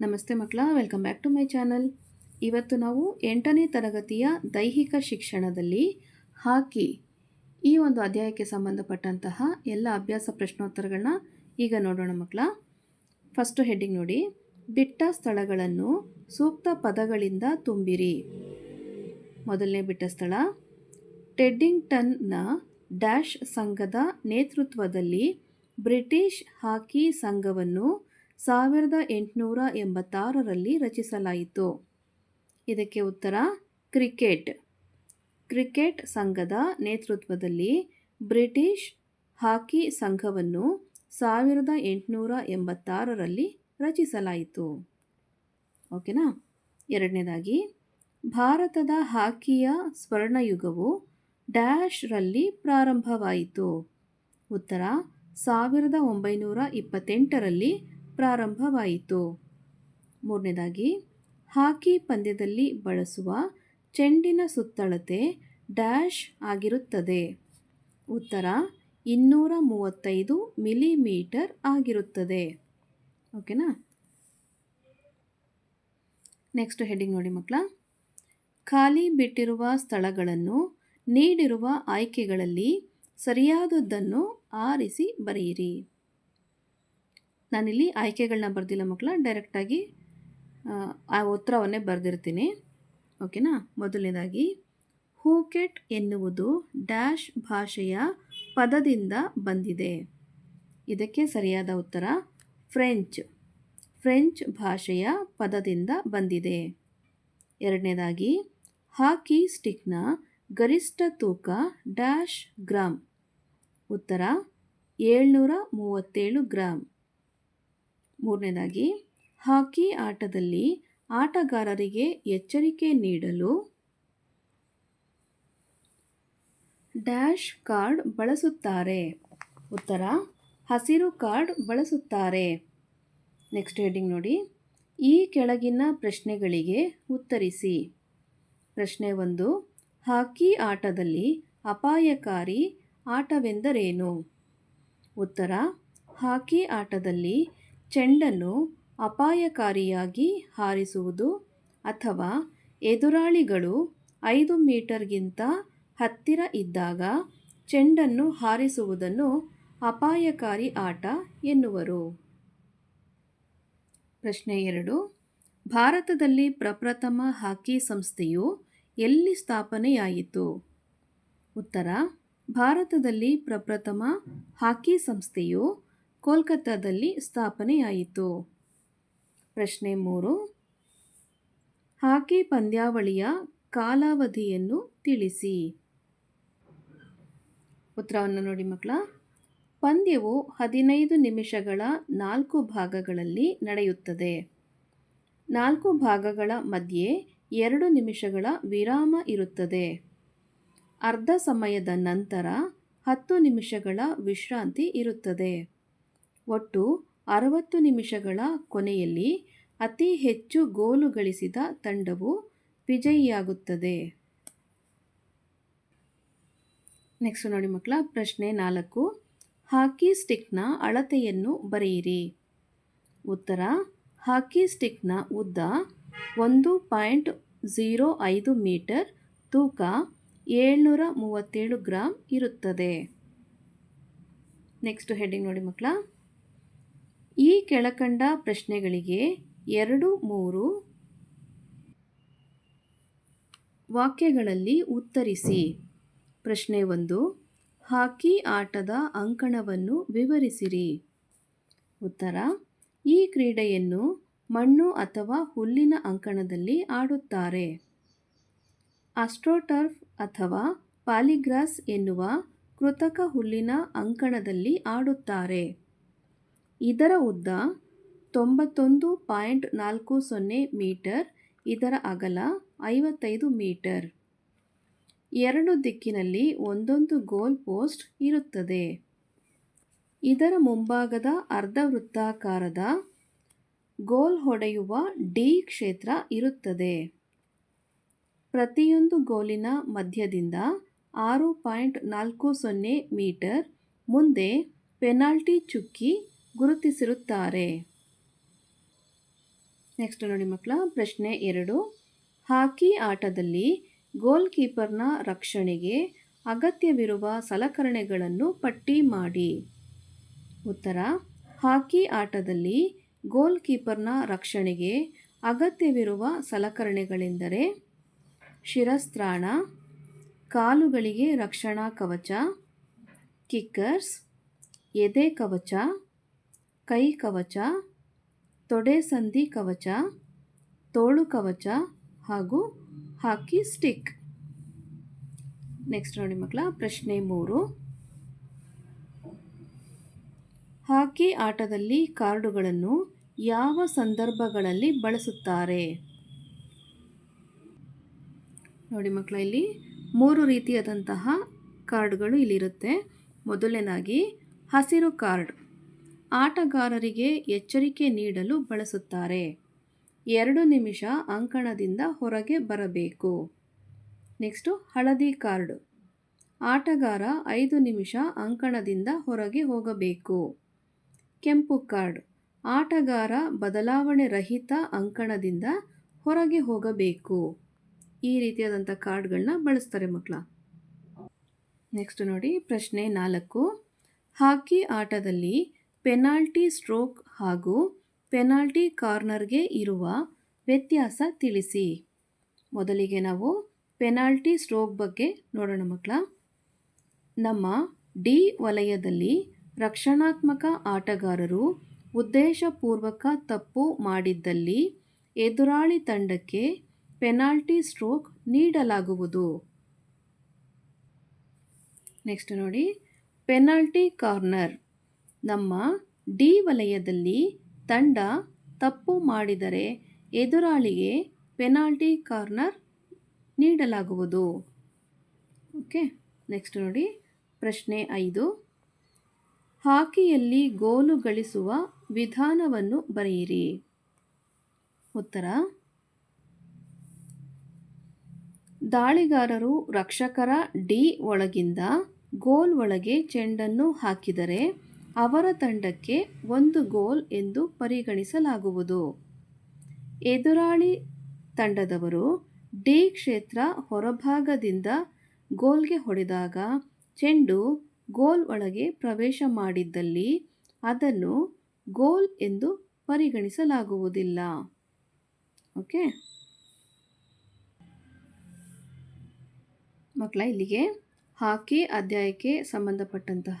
ನಮಸ್ತೆ ಮಕ್ಕಳ welcome back to my channel ಇವತ್ತು ನಾವು ಎಂಟನೇ ತರಗತಿಯ ದೈಹಿಕ ಶಿಕ್ಷಣದಲ್ಲಿ ಹಾಕಿ ಈ ಒಂದು ಅಧ್ಯಾಯಕ್ಕೆ ಸಂಬಂಧಪಟ್ಟಂತಹ ಎಲ್ಲ ಅಭ್ಯಾಸ ಪ್ರಶ್ನೋತ್ತರಗಳನ್ನ ಈಗ ನೋಡೋಣ ಮಕ್ಕಳ. ಫಸ್ಟು ಹೆಡ್ಡಿಂಗ್ ನೋಡಿ, ಬಿಟ್ಟ ಸ್ಥಳಗಳನ್ನು ಸೂಕ್ತ ಪದಗಳಿಂದ ತುಂಬಿರಿ. ಮೊದಲನೇ ಬಿಟ್ಟ ಸ್ಥಳ, ಟೆಡ್ಡಿಂಗ್ಟನ್ನ ಡ್ಯಾಶ್ ಸಂಘದ ನೇತೃತ್ವದಲ್ಲಿ ಬ್ರಿಟಿಷ್ ಹಾಕಿ ಸಂಘವನ್ನು ಸಾವಿರದ ಎಂಟುನೂರ ಎಂಬತ್ತಾರರಲ್ಲಿ ರಚಿಸಲಾಯಿತು. ಇದಕ್ಕೆ ಉತ್ತರ, ಕ್ರಿಕೆಟ್. ಕ್ರಿಕೆಟ್ ಸಂಘದ ನೇತೃತ್ವದಲ್ಲಿ ಬ್ರಿಟಿಷ್ ಹಾಕಿ ಸಂಘವನ್ನು ಸಾವಿರದ ಎಂಟುನೂರ ಎಂಬತ್ತಾರರಲ್ಲಿ ರಚಿಸಲಾಯಿತು. ಓಕೆನಾ? ಎರಡನೇದಾಗಿ, ಭಾರತದ ಹಾಕಿಯ ಸ್ವರ್ಣಯುಗವು ಡ್ಯಾಶ್ರಲ್ಲಿ ಪ್ರಾರಂಭವಾಯಿತು. ಉತ್ತರ, ಸಾವಿರದ ಒಂಬೈನೂರ ಇಪ್ಪತ್ತೆಂಟರಲ್ಲಿ ಪ್ರಾರಂಭವಾಯಿತು. ಮೂರನೇದಾಗಿ, ಹಾಕಿ ಪಂದ್ಯದಲ್ಲಿ ಬಳಸುವ ಚೆಂಡಿನ ಸುತ್ತಳತೆ ಡ್ಯಾಶ್ ಆಗಿರುತ್ತದೆ. ಉತ್ತರ, ಇನ್ನೂರ ಮೂವತ್ತೈದು ಮಿಲಿಮೀಟರ್ ಆಗಿರುತ್ತದೆ. ಓಕೆನಾ? ನೆಕ್ಸ್ಟ್ ಹೆಡ್ಡಿಂಗ್ ನೋಡಿ ಮಕ್ಕಳ. ಖಾಲಿ ಬಿಟ್ಟಿರುವ ಸ್ಥಳಗಳನ್ನು ನೀಡಿರುವ ಆಯ್ಕೆಗಳಲ್ಲಿ ಸರಿಯಾದದ್ದನ್ನು ಆರಿಸಿ ಬರೆಯಿರಿ. ನಾನಿಲ್ಲಿ ಆಯ್ಕೆಗಳನ್ನ ಬರೆದಿಲ್ಲ ಮಕ್ಕಳ ಡೈರೆಕ್ಟಾಗಿ ಆ ಉತ್ತರವನ್ನೇ ಬರೆದಿರ್ತೀನಿ. ಓಕೆನಾ? ಮೊದಲನೇದಾಗಿ ಹೂಕೆಟ್ ಎನ್ನುವುದು ಡ್ಯಾಶ್ ಭಾಷೆಯ ಪದದಿಂದ ಬಂದಿದೆ. ಇದಕ್ಕೆ ಸರಿಯಾದ ಉತ್ತರ ಫ್ರೆಂಚ್ ಫ್ರೆಂಚ್ ಭಾಷೆಯ ಪದದಿಂದ ಬಂದಿದೆ. ಎರಡನೇದಾಗಿ ಹಾಕಿ ಸ್ಟಿಕ್ನ ಗರಿಷ್ಠ ತೂಕ ಡ್ಯಾಶ್ ಗ್ರಾಮ್ ಉತ್ತರ, ಏಳ್ನೂರ ಮೂವತ್ತೇಳು ಗ್ರಾಮ್ ಮೂರನೇದಾಗಿ, ಹಾಕಿ ಆಟದಲ್ಲಿ ಆಟಗಾರರಿಗೆ ಎಚ್ಚರಿಕೆ ನೀಡಲು ಡ್ಯಾಶ್ ಕಾರ್ಡ್ ಬಳಸುತ್ತಾರೆ. ಉತ್ತರ, ಹಸಿರು ಕಾರ್ಡ್ ಬಳಸುತ್ತಾರೆ. ನೆಕ್ಸ್ಟ್ ಹೆಡಿಂಗ್ ನೋಡಿ. ಈ ಕೆಳಗಿನ ಪ್ರಶ್ನೆಗಳಿಗೆ ಉತ್ತರಿಸಿ. ಪ್ರಶ್ನೆ ಒಂದು, ಹಾಕಿ ಆಟದಲ್ಲಿ ಅಪಾಯಕಾರಿ ಆಟವೆಂದರೇನು? ಉತ್ತರ, ಹಾಕಿ ಆಟದಲ್ಲಿ ಚೆಂಡನ್ನು ಅಪಾಯಕಾರಿಯಾಗಿ ಹಾರಿಸುವುದು ಅಥವಾ ಎದುರಾಳಿಗಳು ಐದು ಮೀಟರ್ಗಿಂತ ಹತ್ತಿರ ಇದ್ದಾಗ ಚೆಂಡನ್ನು ಹಾರಿಸುವುದನ್ನು ಅಪಾಯಕಾರಿ ಆಟ ಎನ್ನುವರು. ಪ್ರಶ್ನೆ ಎರಡು. ಭಾರತದಲ್ಲಿ ಪ್ರಪ್ರಥಮ ಹಾಕಿ ಸಂಸ್ಥೆಯು ಎಲ್ಲಿ ಸ್ಥಾಪನೆಯಾಯಿತು? ಉತ್ತರ. ಭಾರತದಲ್ಲಿ ಪ್ರಪ್ರಥಮ ಹಾಕಿ ಸಂಸ್ಥೆಯು ಕೋಲ್ಕತ್ತಾದಲ್ಲಿ ಸ್ಥಾಪನೆಯಾಯಿತು. ಪ್ರಶ್ನೆ ಮೂರು. ಹಾಕಿ ಪಂದ್ಯಾವಳಿಯ ಕಾಲಾವಧಿಯನ್ನು ತಿಳಿಸಿ. ಉತ್ತರವನ್ನು ನೋಡಿ ಮಕ್ಕಳ. ಪಂದ್ಯವು ಹದಿನೈದು ನಿಮಿಷಗಳ ನಾಲ್ಕು ಭಾಗಗಳಲ್ಲಿ ನಡೆಯುತ್ತದೆ. ನಾಲ್ಕು ಭಾಗಗಳ ಮಧ್ಯೆ ಎರಡು ನಿಮಿಷಗಳ ವಿರಾಮ ಇರುತ್ತದೆ. ಅರ್ಧ ಸಮಯದ ನಂತರ ಹತ್ತು ನಿಮಿಷಗಳ ವಿಶ್ರಾಂತಿ ಇರುತ್ತದೆ. ಒಟ್ಟು ಅರವತ್ತು ನಿಮಿಷಗಳ ಕೊನೆಯಲ್ಲಿ ಅತಿ ಹೆಚ್ಚು ಗೋಲು ಗಳಿಸಿದ ತಂಡವು ವಿಜಯಿಯಾಗುತ್ತದೆ. ನೆಕ್ಸ್ಟ್ ನೋಡಿ ಮಕ್ಕಳ, ಪ್ರಶ್ನೆ ನಾಲ್ಕು. ಹಾಕಿ ಸ್ಟಿಕ್ನ ಅಳತೆಯನ್ನು ಬರೆಯಿರಿ. ಉತ್ತರ, ಹಾಕಿ ಸ್ಟಿಕ್ನ ಉದ್ದ ಒಂದು ಪಾಯಿಂಟ್ ಝೀರೋ ಐದು ಮೀಟರ್, ತೂಕ ಏಳ್ನೂರ ಮೂವತ್ತೇಳು ಗ್ರಾಮ್ ಇರುತ್ತದೆ. ನೆಕ್ಸ್ಟ್ ಹೆಡ್ಡಿಂಗ್ ನೋಡಿ ಮಕ್ಕಳ. ಈ ಕೆಳಕಂಡ ಪ್ರಶ್ನೆಗಳಿಗೆ ಎರಡು, ಮೂರು ವಾಕ್ಯಗಳಲ್ಲಿ ಉತ್ತರಿಸಿ. ಪ್ರಶ್ನೆ ಒಂದು, ಹಾಕಿ ಆಟದ ಅಂಕಣವನ್ನು ವಿವರಿಸಿರಿ. ಉತ್ತರ, ಈ ಕ್ರೀಡೆಯನ್ನು ಮಣ್ಣು ಅಥವಾ ಹುಲ್ಲಿನ ಅಂಕಣದಲ್ಲಿ ಆಡುತ್ತಾರೆ. ಆಸ್ಟ್ರೋಟರ್ಫ್ ಅಥವಾ ಪಾಲಿಗ್ರಾಸ್ ಎನ್ನುವ ಕೃತಕ ಹುಲ್ಲಿನ ಅಂಕಣದಲ್ಲಿ ಆಡುತ್ತಾರೆ. ಇದರ ಉದ್ದ ತೊಂಬತ್ತೊಂದು ಪಾಯಿಂಟ್ ನಾಲ್ಕು ಸೊನ್ನೆ ಮೀಟರ್, ಇದರ ಅಗಲ ಐವತ್ತೈದು ಮೀಟರ್. ಎರಡು ದಿಕ್ಕಿನಲ್ಲಿ ಒಂದೊಂದು ಗೋಲ್ ಪೋಸ್ಟ್ ಇರುತ್ತದೆ. ಇದರ ಮುಂಭಾಗದ ಅರ್ಧ ವೃತ್ತಾಕಾರದ ಗೋಲ್ ಹೊಡೆಯುವ ಡಿ ಕ್ಷೇತ್ರ ಇರುತ್ತದೆ. ಪ್ರತಿಯೊಂದು ಗೋಲಿನ ಮಧ್ಯದಿಂದ ಆರು ಪಾಯಿಂಟ್ ನಾಲ್ಕು ಸೊನ್ನೆ ಮೀಟರ್, ಮುಂದೆ ಪೆನಾಲ್ಟಿ ಚುಕ್ಕಿ ಗುರುತಿಸಿರುತ್ತಾರೆ. ನೆಕ್ಸ್ಟ್ ನೋಡಿ ಮಕ್ಕಳ, ಪ್ರಶ್ನೆ ಎರಡು. ಹಾಕಿ ಆಟದಲ್ಲಿ ಗೋಲ್ ಕೀಪರ್ನ ರಕ್ಷಣೆಗೆ ಅಗತ್ಯವಿರುವ ಸಲಕರಣೆಗಳನ್ನು ಪಟ್ಟಿ ಮಾಡಿ. ಉತ್ತರ, ಹಾಕಿ ಆಟದಲ್ಲಿ ಗೋಲ್ ಕೀಪರ್ನ ರಕ್ಷಣೆಗೆ ಅಗತ್ಯವಿರುವ ಸಲಕರಣೆಗಳೆಂದರೆ ಶಿರಸ್ತ್ರಾಣ, ಕಾಲುಗಳಿಗೆ ರಕ್ಷಣಾ ಕವಚ ಕಿಕ್ಕರ್ಸ್ ಎದೆ ಕವಚ ಕೈ ಕವಚ, ತೊಡೆ ಸಂಧಿ ಕವಚ, ತೋಳು ಕವಚ ಹಾಗೂ ಹಾಕಿ ಸ್ಟಿಕ್. ನೆಕ್ಸ್ಟ್ ನೋಡಿ ಮಕ್ಕಳ, ಪ್ರಶ್ನೆ ಮೂರು. ಹಾಕಿ ಆಟದಲ್ಲಿ ಕಾರ್ಡುಗಳನ್ನು ಯಾವ ಸಂದರ್ಭಗಳಲ್ಲಿ ಬಳಸುತ್ತಾರೆ? ನೋಡಿ ಮಕ್ಕಳ, ಇಲ್ಲಿ ಮೂರು ರೀತಿಯಾದಂತಹ ಕಾರ್ಡ್ಗಳು ಇಲ್ಲಿರುತ್ತೆ. ಮೊದಲನೇದಾಗಿ ಹಸಿರು ಕಾರ್ಡ್. ಆಟಗಾರರಿಗೆ ಎಚ್ಚರಿಕೆ ನೀಡಲು ಬಳಸುತ್ತಾರೆ. ಎರಡು ನಿಮಿಷ ಅಂಕಣದಿಂದ ಹೊರಗೆ ಬರಬೇಕು. ನೆಕ್ಸ್ಟು ಹಳದಿ ಕಾರ್ಡ್. ಆಟಗಾರ ಐದು ನಿಮಿಷ ಅಂಕಣದಿಂದ ಹೊರಗೆ ಹೋಗಬೇಕು. ಕೆಂಪು ಕಾರ್ಡ್. ಆಟಗಾರ ಬದಲಾವಣೆ ರಹಿತ ಅಂಕಣದಿಂದ ಹೊರಗೆ ಹೋಗಬೇಕು. ಈ ರೀತಿಯಾದಂಥ ಕಾರ್ಡ್ಗಳನ್ನ ಬಳಸ್ತಾರೆ ಮಕ್ಕಳ ನೆಕ್ಸ್ಟ್ ನೋಡಿ ಪ್ರಶ್ನೆ ನಾಲ್ಕು. ಹಾಕಿ ಆಟದಲ್ಲಿ ಪೆನಾಲ್ಟಿ ಸ್ಟ್ರೋಕ್ ಹಾಗೂ ಪೆನಾಲ್ಟಿ ಕಾರ್ನರ್ಗೆ ಇರುವ ವ್ಯತ್ಯಾಸ ತಿಳಿಸಿ. ಮೊದಲಿಗೆ ನಾವು ಪೆನಾಲ್ಟಿ ಸ್ಟ್ರೋಕ್ ಬಗ್ಗೆ ನೋಡೋಣ ಮಕ್ಕಳ. ನಮ್ಮ ಡಿ ವಲಯದಲ್ಲಿ ರಕ್ಷಣಾತ್ಮಕ ಆಟಗಾರರು ಉದ್ದೇಶಪೂರ್ವಕ ತಪ್ಪು ಮಾಡಿದ್ದಲ್ಲಿ ಎದುರಾಳಿ ತಂಡಕ್ಕೆ ಪೆನಾಲ್ಟಿ ಸ್ಟ್ರೋಕ್ ನೀಡಲಾಗುವುದು. ನೆಕ್ಸ್ಟ್ ನೋಡಿ, ಪೆನಾಲ್ಟಿ ಕಾರ್ನರ್ ನಮ್ಮ ಡಿ ವಲಯದಲ್ಲಿ ತಂಡ ತಪ್ಪು ಮಾಡಿದರೆ ಎದುರಾಳಿಗೆ ಪೆನಾಲ್ಟಿ ಕಾರ್ನರ್ ನೀಡಲಾಗುವುದು. ಓಕೆ, ನೆಕ್ಸ್ಟ್ ನೋಡಿ. ಪ್ರಶ್ನೆ ಐದು. ಹಾಕಿಯಲ್ಲಿ ಗೋಲು ಗಳಿಸುವ ವಿಧಾನವನ್ನು ಬರೆಯಿರಿ. ಉತ್ತರ. ದಾಳಿಗಾರರು ರಕ್ಷಕರ ಡಿ ಒಳಗಿಂದ ಗೋಲ್ ಒಳಗೆ ಚೆಂಡನ್ನು ಹಾಕಿದರೆ ಅವರ ತಂಡಕ್ಕೆ ಒಂದು ಗೋಲ್ ಎಂದು ಪರಿಗಣಿಸಲಾಗುವುದು. ಎದುರಾಳಿ ತಂಡದವರು ಡಿ ಕ್ಷೇತ್ರ ಹೊರಭಾಗದಿಂದ ಗೋಲ್ಗೆ ಹೊಡೆದಾಗ ಚೆಂಡು ಗೋಲ್ ಒಳಗೆ ಪ್ರವೇಶ ಮಾಡಿದ್ದಲ್ಲಿ ಅದನ್ನು ಗೋಲ್ ಎಂದು ಪರಿಗಣಿಸಲಾಗುವುದಿಲ್ಲ. ಓಕೆ? ಮಕ್ಕಳ ಇಲ್ಲಿಗೆ ಹಾಕಿ ಅಧ್ಯಾಯಕ್ಕೆ ಸಂಬಂಧಪಟ್ಟಂತಹ